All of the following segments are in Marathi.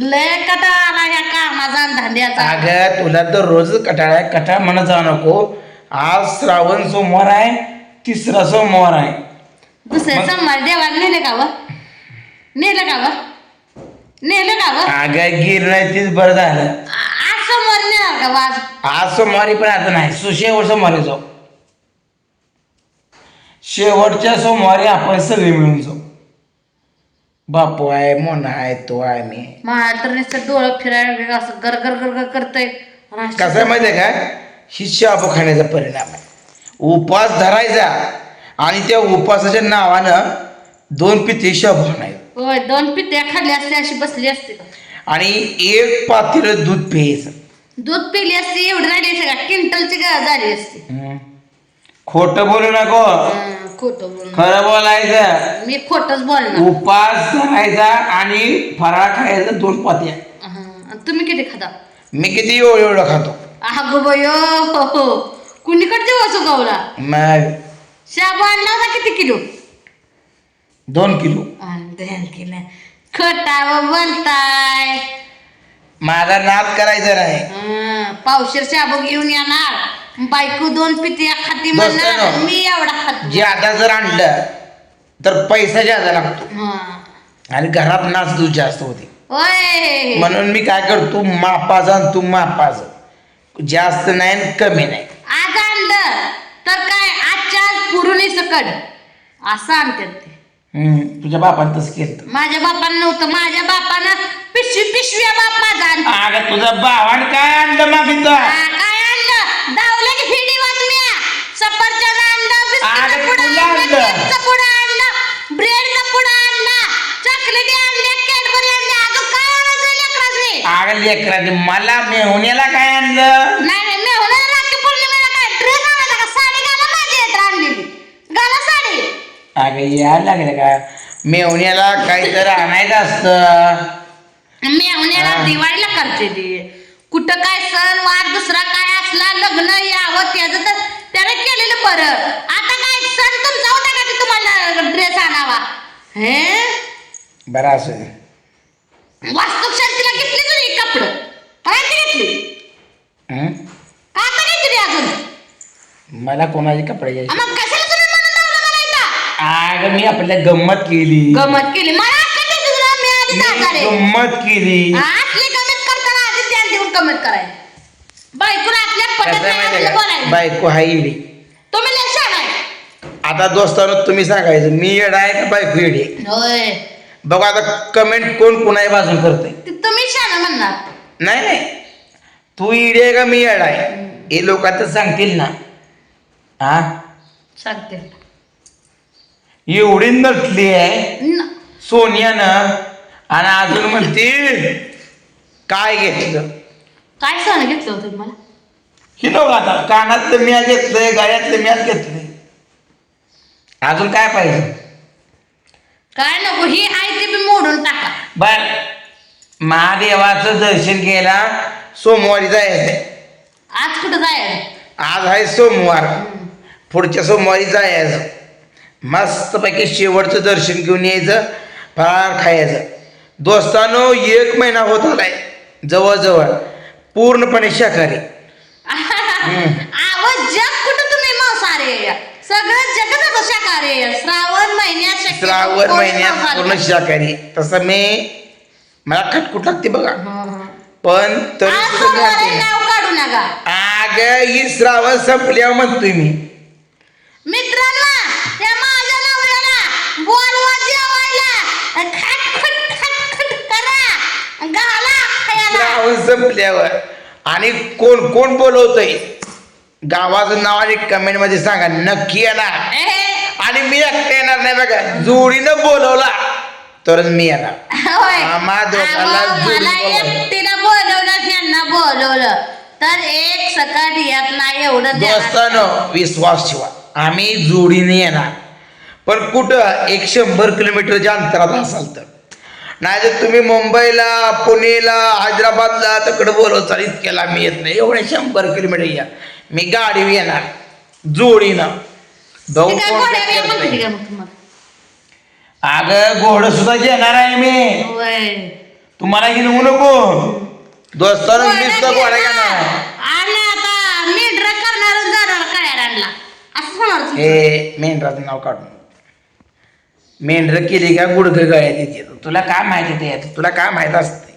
लय कटा आला ह्या कामाचा आणि धंद्याचा. अगं तुला तर रोज कटाळा आहे कटाळ म्हणत जाऊ नको. आज श्रावण सोमवार आहे तिसरा सोमवार आहे. दुसऱ्या सोमवार देवाला नेले का व नेलं का व नेलं का व अगं गिर नाही तीच बरं झालं. आ- आज सोमवार नेणार का व आज? आज सोमवारी पण आता नाही सो शेवट सोमवारी जाऊ. शेवटच्या सोमवारी आपण सगळे मिळून जाऊ. बापू आहे मोना आहे तो आहे मी. मला तर नुसतं डोळं फिरायला असं गर गर गर गर करतंय. कसं आहे माहिती आहे का ही शाबू खाण्याचा परिणाम आहे. उपवास धरायचा आणि त्या उपवासाच्या नावानं दोन पिते शाबू आणायचं होय दोन पित्या खाल्ली असते अशी बसली असते. आणि एक पातेलं दूध प्यायचं. दूध पिली असती एवढी झाली असते का? क्विंटलची गा झाली असती. खोटं बोलू नको. खोटं खरं बोलायचं? मी खोटच बोलणार. उपास धरायचा आणि फराळ खायचा दोन पात्या. हं, तुम्ही किती खाता? मी किती एवढं एवढं खातो. अगो बयो हो हो. कुणीकडचे वसू गावला? मग शाबू आणला होता किती किलो? दोन किलो. किलो. खटा व बोलताय. माझा नाद करायचा नाही. हं, पावशेर शाबू घेऊन येणार. बायको दोन पित्या खाती म्हणणार दोस्तानो. मी एवढा खातो जे आता जर आणलं तर पैसा जादा लागतो. हं. आणि घरात नाचधूस जास्त होते. होय म्हणून मी काय करतो मापाचा आणि तू मापाचा. जास्त नाही आणि कमी नाही. आज आणलं तर काय आजच्या आज पुरुणी सकट असं आणतात ते. हम्म, तुझ्या बापाने तसं केलं माझ्या बापानं नव्हतं माझ्या बापानं पिशवी पिशव्या बाप आणतो. अगं तुझा भावान काय आणलं मागितलं हा, काय आणलं दावलं की फिडी बातम्या सफरचंद आणलं अगं, बिस्किटचं पुडं तुला आणलं आणलं. केकचं पुडं आणलं ब्रेडचं पुडं आणलं चॉकलेटी आणले कॅडबरी आणले अगं लेकराने? मला मेहुण्याला काय आणलं? अगं यायला लागलं का? मेहुण्याला काहीतरी आणायचं असतं. मी उन्हाळ्याला हा. दिवाळीला करते ती. कुठं काय सण वार दुसरा काय असला लग्न यावं त्याचं तर त्याने केलेलं बरं. आता काय सण तुमचा होता का ते तुम्हाला ड्रेस आणावा. हे? बरं असं दे. वास्तुशांतीला घेतली तुझी कपडं? काय ती घेतली? हं? आता घेतली अजून. मला कोणाचे कपडे घ्यायचे? मग कशाला तुम्ही म्हणून लावलं मला इथं अगं मी आपल्या गंमत केली. गमत केली. मला तुला मी आधी आहे गंमत केली. असली गमत करताना आधी ध्यान देऊन गमत करायला. बायकोला आपल्या कसं पटत आहे नाही माहिती आपलं आहे का? बोलायला. बायको हाय इडी तुम्ही लय शहाणा आहे आता दोस्तानो तुम्ही सांगायचं मी येडा आहे का बायको येडी आहे? होय. बघा आता कमेंट कोण कोणाही बाजून करते ते तुम्ही म्हणणार. नाही नाही. तू इडी आहे का मी येडा आहे? हे लोक आता सांगतील ना. हा? सांगते एवढी नटली आहे. न- सोनियानं. आणि अजून म्हणते काय घेतलं? काय सण घेतलं होतं तुम्हाला? ही लोक आता कानातलं म्या घेतलंय गळ्यातलं म्याच घेतलंय. अजून काय पाहिजे? काय नको ही आहे ते बी मोडून टाका. बर. महादेवाचं दर्शन घ्यायला सोमवारी जायचंय. आज कुठं जायचं? आज आहे सोमवार. पुढच्या सोमवारी जायचं. मस्तपैकी शेवटचं दर्शन घेऊन यायचं फराळ खायचं. दोस्तानो एक महिना होत आलाय. जवळजवळ. पूर्णपणे शाकाहारी जग कुठं तुम्ही मांसाहारी आहे सगळं जगत आता शाकाहारी आहे? श्रावण महिन्यात शक्यतो श्रावण कोणी महिन्यात मांसाहारी पूर्ण. शाकाहारी. तसं मी मला खटकुट लागते बघा. पण तरी आज सुद्धा मी सोमवार आहे, आणते. नाव काढू नका. अग ही श्रावण संपल्यावर म्हणतोय मी. मित्रांनो त्या माझ्या नवऱ्याला बोलवा जेवायला. खटखट खटखट करा. घाला खायला. श्रावण संपल्यावर. आणि कोण कोण बोलवतोय? गावाचं नाव आणि कमेंटमध्ये सांगा. नक्की येणार. आणि मी एकटा येणार नाही बघा. जोडीनं बोलवला तरच मी येणार. आम्हा अहो, जोडी बोलवलं. एकटीला बोलवलं त्यांना बोलवलं. तर एक सकाळ येत नाही एवढं ध्यानात दोस्तानो विश्वास ठेवा. आम्ही जोडीने येणार. पण कुठं एक शंभर किलोमीटरच्या अंतरात असाल तर? नाही तर तुम्ही मुंबईला पुणेला हैदराबादला तिकडे बोलवचाल इतक्याला मी येत नाही. एवढे शंभर किलोमीटर या. मी गाडी येणार जोडीनं. तुम्हाला? अगं घोडं सुद्धा घेणार आहे मी. तुम्हाला घेऊन नको. नुसतं गोडा घेणार. मेंढरा करणार. हे मेंढराचं नाव काढून. मेंढर केली का गुडघं गळ्यात येते. तुला काय माहिती ते? याचं? तुला काय माहीत असते?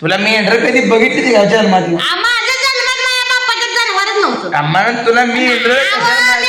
तुला मेंढर कधी बघितली का जन्मात येऊन? आ, माझ्या जन्मात माझ्या बाप्पाच्या जनावरच नव्हतं. आम्हाला तुला मेंढर कशाला माहीत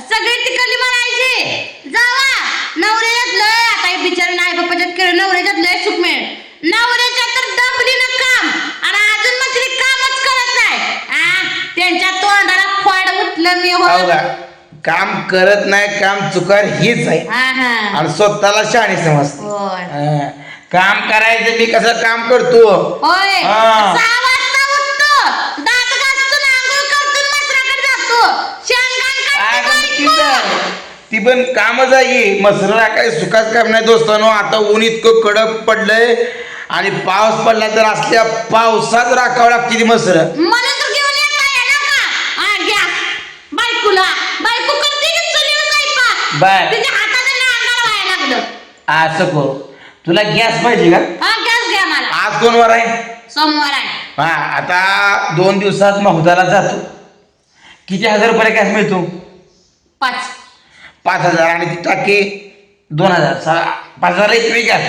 सगळी तिकडली म्हणायची. जावा नवऱ्याच्यात लय आता हे बिचारे नाही बाप्पाच्यात केलं नवऱ्याच्यात लय सुख मिळेल. नवऱ्याच्या तर दबलीनं काम. आणि अजून मग तरी कामच करत नाही. आ, त्यांच्या तोंडाला फळ उठलं मी हो. हो का? काम करत नाही काम चुकार हीच आहे. हा हा. आणि स्वतःला शाणी समजते. होय. हा. काम करायचं मी कसं काम करतो? होय. हा. सहा वाजता उठतो? दात घासतो आणि आंघोळ करतो आणि मसराकडे जातो. शेंगाण अगं, काढतो मग तीच आहे. ती पण कामच आहे मसरा काय सुखाच काम नाही. दोस्तानो आता ऊन इतकं कडक पडलंय. आणि पाऊस पडला तर असल्या पावसात राखावं लागते ती मसर तर घेऊन येता येणार का हा घ्या बायकोला बायको करते की चुलीवर स्वयंपाक बर. तिच्या हाताचं अंगाला व्हायला लागलं. असं करू. तुला गॅस पाहिजे का? हा गॅस घ्या मला. आज कोण वर आहे? सोमवार आहे. हा आता दोन दिवसात महुदाला जातो. किती हजार रुपये गॅस मिळतो? पाच. पाच हजार आणि ती टाकी दोन हजार. सा- पाच हजार येते गॅस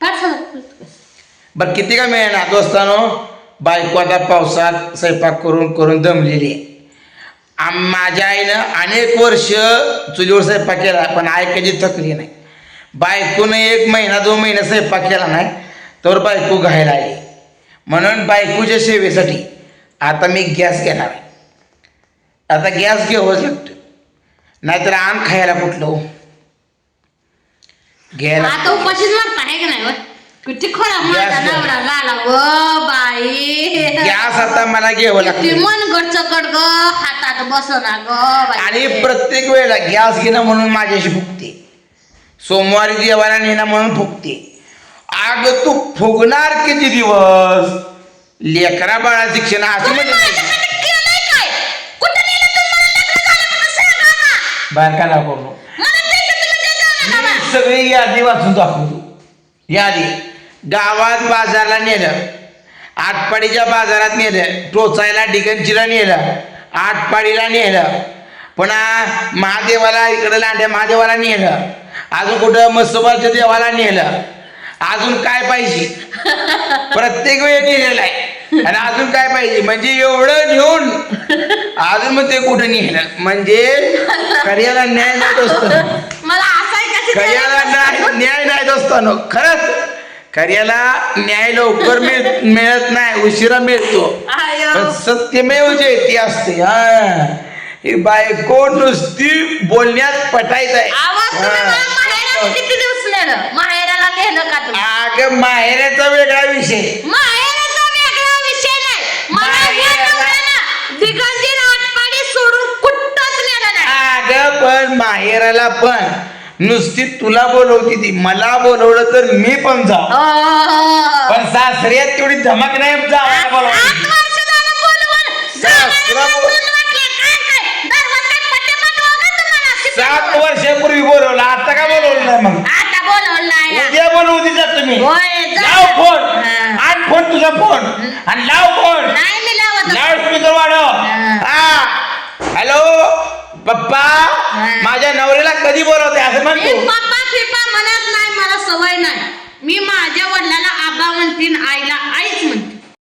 पाच हजार. बरं किती का मिळणार दोस्तानो? बायको आता पावसात स्वयंपाक करून करून दमलेली आहे. आम माझ्या आईनं अनेक वर्ष चुलीवर स्वयंपाक केला पण कधी थकली नाही. बायकोनं एक महिना दोन महिना स्वयंपाक केला नाही तर बायको घायला आली. म्हणून बायकोच्या सेवेसाठी आता मी गॅस घेणार आहे. आता गॅस घ्यावंच लागतो नाहीतर आण खायला कुठलं हो? घ्यायला आता उपाशीच मारता आहे का नाही व? किती खरा माझा गॅस घ्या. नवरा झाला व बाई. गॅस आता मला घ्यावं किती लागतं मन गडचकड ग ग बाई. आणि प्रत्येक वेळेला गॅस घेणं म्हणून माझ्याशी फुकते सोमवारी देवाला नेणं म्हणून फुकते अग तू फुगणार किती दिवस? लेकरा बाळा शिक्षण असं तुम्ही म्हणजे नाही माझ्यासाठी केलंय काय? कुठं नेलं तुम्हाला लग्न झालं म्हणून सांगा ना. बाहेर का करू मला द्यायचं तुम्ही द्या जाऊ नका मी बा. सगळी यादी वाचून दाखवतो. यादी. गावात बाजारला नेलं. आटपाडीच्या बाजारात नेलं. टोचायला डिगंजीला नेलं. आटपाडीला नेलं. पुन्हा महादेवाला इकडं लांड्या महादेवाला नेलं. अजून कुठं मसोबाच्या देवाला नेलं. अजून काय पाहिजे? प्रत्येक वेळी नेलेलं आहे. आणि अजून काय पाहिजे? म्हणजे एवढं नेऊन अजून मग ते कुठं नेलं? म्हणजे कार्याला न्याय नाही असतं मला हसायचं की खऱ्याला नाही? न्याय नाही दोस्तानो. खरंच. खऱ्याला न्याय लवकर मिळ मिळत नाही. उशिरा मिळतो. सत्यमेव जयती असते हा. ही बायको नुसती बोलण्यात पटायच आहे. किती दिवस नेलं? माहेराला नेलं का तुम्ही? अग माहेराचा वेगळा विषय. माहेराचा वेगळा विषय नाही. मला या माहेराला- नवऱ्यानं दिगंजीर आटपाडी सोडून कुठंच नेलं नाही. अग पण माहेराला पण. नुसती तुला बोलवती ती मला बोलवलं तर मी पण अं. पण सासऱ्यात तेवढी धमक नाही आठ सात वर्षापूर्वी बोलवलं आता का बोलवलं नाही मग? आता बोलवलं नाही. उद्या बोलवू दिसत तुम्ही. लाव फोन. आठ फोन तुझा फोन. आणि लाव फोन. लाऊड स्पीकर वाढव. हा. हॅलो पप्पा? माझ्या नवऱ्याला कधी बोलवते असं म्हणतो पप्पा म्हणत नाही मला सवय नाही. मी माझ्या वडिलाला आबा म्हणतीन आईला आईच म्हणते